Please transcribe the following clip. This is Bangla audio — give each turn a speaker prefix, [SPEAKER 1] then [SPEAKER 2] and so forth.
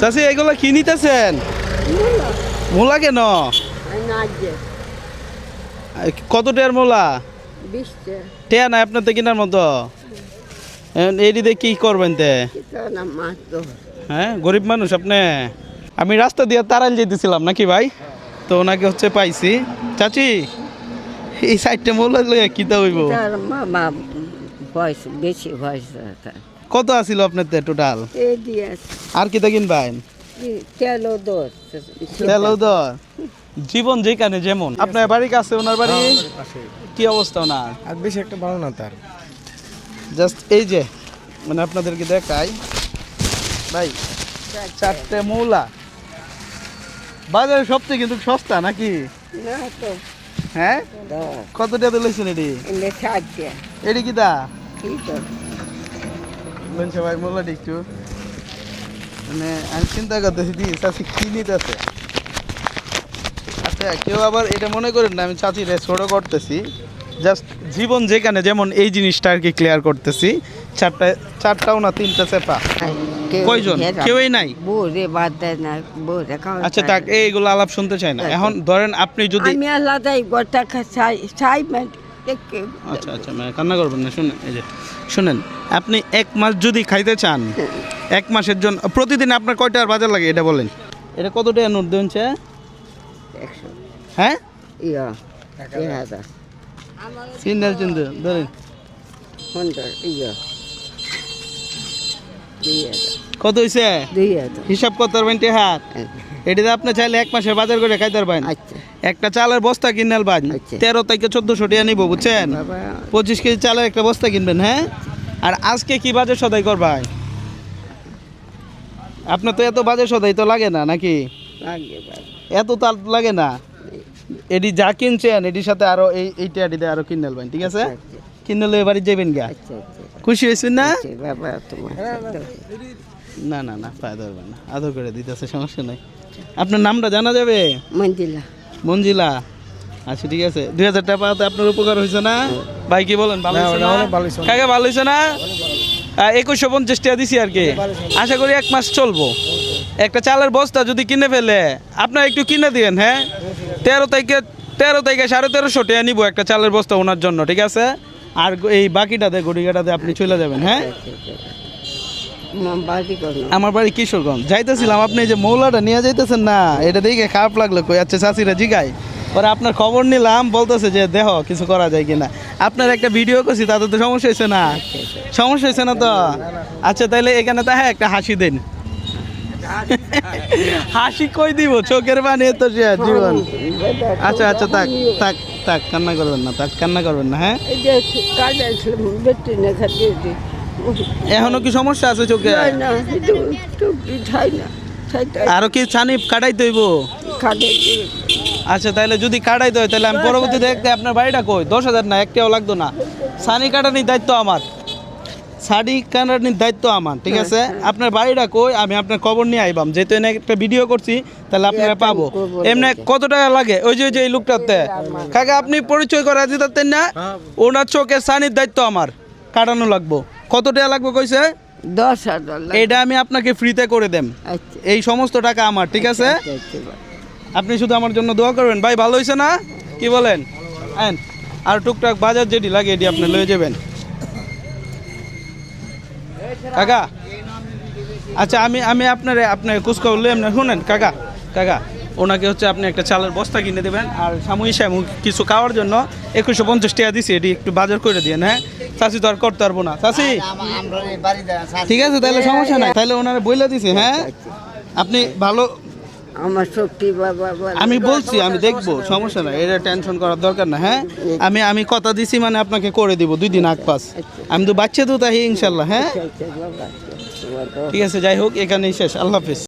[SPEAKER 1] চাষি এগুলো কি নিতেছেন? মূলা কেন? কত টেয়ার মূলা? টেয়া নাই আপনার তো কেনার মতো। এটি দিয়ে কি করবেন তে? হ্যাঁ গরিব মানুষ আপনি। আমি রাস্তা দিয়ে তারাল যেতেছিলাম নাকি ভাই? তো ওনাকে হচ্ছে পাইছি। চাচি, এই সাইডটা মূলা লইয়া কিতা হইব?
[SPEAKER 2] বেশি
[SPEAKER 1] কত আছিল আপনার টোটাল আর কিতা কিনবেন
[SPEAKER 2] তেলো
[SPEAKER 1] দর জীবন যেখানে যেমন। আপনার বাড়ি কাছে ওনার বাড়ি? কি অবস্থা ওনার?
[SPEAKER 3] আর বেশি একটা ভালো না তার।
[SPEAKER 1] জাস্ট এই যে মানে আপনাদেরকে দেখাই। ভাই চারটে মৌলা। বাজারে সবচেয়ে কিন্তু সস্তা নাকি?
[SPEAKER 2] না তো।
[SPEAKER 1] হ্যাঁ? কত টাকা লইছেন এটি? এটি কি দা?
[SPEAKER 2] কি তো
[SPEAKER 1] বলছে একটু। মানে আমি চিন্তা করতেছি দি চাষি কি নিতেছে? আচ্ছা কেউ আবার এটা মনে করেন না আমি চাচিরে ছোট করতেছি। জাস্ট জীবন যেখানে যেমন এই জিনিসটা আর কি ক্লিয়ার করতেছি চারটা চারটাও না তিনটা চেপা। কয়জন? কেউই নাই?
[SPEAKER 2] বোরে বাদ দেয় না বোরে
[SPEAKER 1] আচ্ছা তাক এইগুলো আলাপ শুনতে চাই না। এখন ধরেন আপনি যদি
[SPEAKER 2] আমি আলাদাই গোটা খাই চাই দেখে
[SPEAKER 1] আচ্ছা আচ্ছা মানে কান্না করবেন না শুনেন এই যে শুনেন আপনি এক মাস যদি খাইতে চান এক মাসের জন্য প্রতিদিন আপনার কয়টার বাজার লাগে এটা বলেন। এটা কত টাকা নোট দেন চা?
[SPEAKER 2] একশো।
[SPEAKER 1] হ্যাঁ?
[SPEAKER 2] ইয়া
[SPEAKER 1] সিন্ডাল চিন্তা ধরেন।
[SPEAKER 2] ইয়া।
[SPEAKER 1] কত
[SPEAKER 2] হাজার
[SPEAKER 1] হিসাব করতে পারবেন হাত এটাতে আপনি চাইলে এক মাসের বাজার করে খাইতে পারবেন।
[SPEAKER 2] আচ্ছা।
[SPEAKER 1] একটা চালের বস্তা কিনাল বান
[SPEAKER 2] আচ্ছা।
[SPEAKER 1] তেরো থেকে চোদ্দশো টাকা নিবো বুঝছেন? পঁচিশ কেজি চালের একটা বস্তা কিনবেন হ্যাঁ? আর আজকে কি বাজার সদাই করবাই আপনার তো এত বাজার সদাই তো লাগে না নাকি? এত তার লাগে না। এটি যা কিনছেন এটির সাথে আরও এই এইটা এটিতে আরও কিনে নেবেন ঠিক আছে? কিনে লয়ে বাড়ি যাবেন গা
[SPEAKER 2] আচ্ছা আচ্ছা।
[SPEAKER 1] খুশি হয়েছেন না?
[SPEAKER 2] আচ্ছা, বাবা তোমার
[SPEAKER 1] না না না পায়ে ধরবেন না। আদর করে দিতেছে সমস্যা নাই। আপনার নামটা জানা যাবে?
[SPEAKER 2] মন্দিলা
[SPEAKER 1] মঞ্জিলা। আচ্ছা ঠিক আছে। দুই হাজার টাকা পাওয়াতে আপনার উপকার হয়েছে না? ভাই কি বলেন ভালো হয়েছে না কাকে ভালো হয়েছে না? একুশশো পঞ্চাশ টাকা দিছি আর কি। আশা করি এক মাস চলবো। একটা চালের বস্তা যদি কিনে ফেলে আপনার একটু কিনে দিয়েন হ্যাঁ? তেরো তারিখে তেরো তারিখে সাড়ে তেরোশো টাকা নিবো একটা চালের বস্তা ওনার জন্য ঠিক আছে? আর এই বাকিটাতে গড়িগাটাতে আপনি চলে যাবেন হ্যাঁ? আমার বাড়ি কিশোরগঞ্জ। যাইতেছিলাম আপনি যে মৌলাটা নিয়ে যাইতেছেন না এটা দেখে খারাপ লাগল কই আচ্ছা চাষিরা জিগাই পরে আপনার খবর নিলাম বলতেছে যে দেহ কিছু করা যায় কিনা। আপনার একটা ভিডিও করছি তাতে তো সমস্যা হয়েছে না? সমস্যা হয়েছে না তো? আচ্ছা তাহলে এখানে তাহলে একটা হাসি দেন। হাসি কই দিব? চোখের পানি তো সে জীবন। আচ্ছা আচ্ছা তাক তাক তাক কান্না করবেন না তাক কান্না করবেন না হ্যাঁ? এখনও কি সমস্যা আছে চোখে?
[SPEAKER 2] না না একটু একটু খাই না খাইতে
[SPEAKER 1] আরও কি ছানি কাটাইতে হইব আচ্ছা তাহলে যদি কাটাইতে হয় তাহলে আমি পরবর্তী দেখতে আপনার বাড়িটা কই? দশ হাজার না একটাও লাগতো না। সানি কাটানির দায়িত্ব আমার। শাড়ি কাটানির দায়িত্ব আমার ঠিক আছে? আপনার বাড়িটা কই? আমি আপনার খবর নিয়ে আইবাম। যেহেতু এনে একটা ভিডিও করছি তাহলে আপনারা পাবো। এমনি কত টাকা লাগে? ওই যে ওই যে এই লোকটাতে। কাকা আপনি পরিচয় করা দিতেন না ওনার চোখে সানির দায়িত্ব আমার। কাটানো লাগবো। কত টাকা লাগবে কইছে?
[SPEAKER 2] দশ হাজার
[SPEAKER 1] এটা আমি আপনাকে ফ্রিতে করে দেম।
[SPEAKER 2] আচ্ছা।
[SPEAKER 1] এই সমস্ত টাকা আমার ঠিক আছে?
[SPEAKER 2] আচ্ছা, আচ্ছা, বাবা।
[SPEAKER 1] আপনি শুধু আমার জন্য দোয়া করবেন। ভাই ভালো হয়েছে না? কি বলেন? আর টুকটাক বাজার যেটি লাগে এটি আপনি লয়ে যাবেন। কাকা? আচ্ছা আমি আমি আপনার আপনার কুচকাওয়ার লই আপনার শুনেন কাকা কাকা। ওনাকে হচ্ছে আপনি একটা চালের বস্তা কিনে দেবেন। আর সাময়িক সাময়িক কিছু খাওয়ার জন্য একুশশো পঞ্চাশ টাকা দিছি এটি একটু বাজার করে দিয়ে হ্যাঁ? চাষি তো আর করতে পারব না। চাষি ঠিক আছে তাহলে সমস্যা নাই। তাহলে ওনারা বইলে দিছি হ্যাঁ? আপনি ভালো
[SPEAKER 2] আমার শক্তি
[SPEAKER 1] আমি বলছি আমি দেখব সমস্যা নাই এটা টেনশন করার দরকার না হ্যাঁ? আমি আমি কথা দিছি মানে আপনাকে করে দিব দুই দিন আগ পাস। আমি তো বাচ্চা তো তাই ইনশাল্লাহ হ্যাঁ?
[SPEAKER 2] আচ্ছা, তোমার তো
[SPEAKER 1] ঠিক আছে যাই হোক এখানেই শেষ আল্লাহ হাফিজ।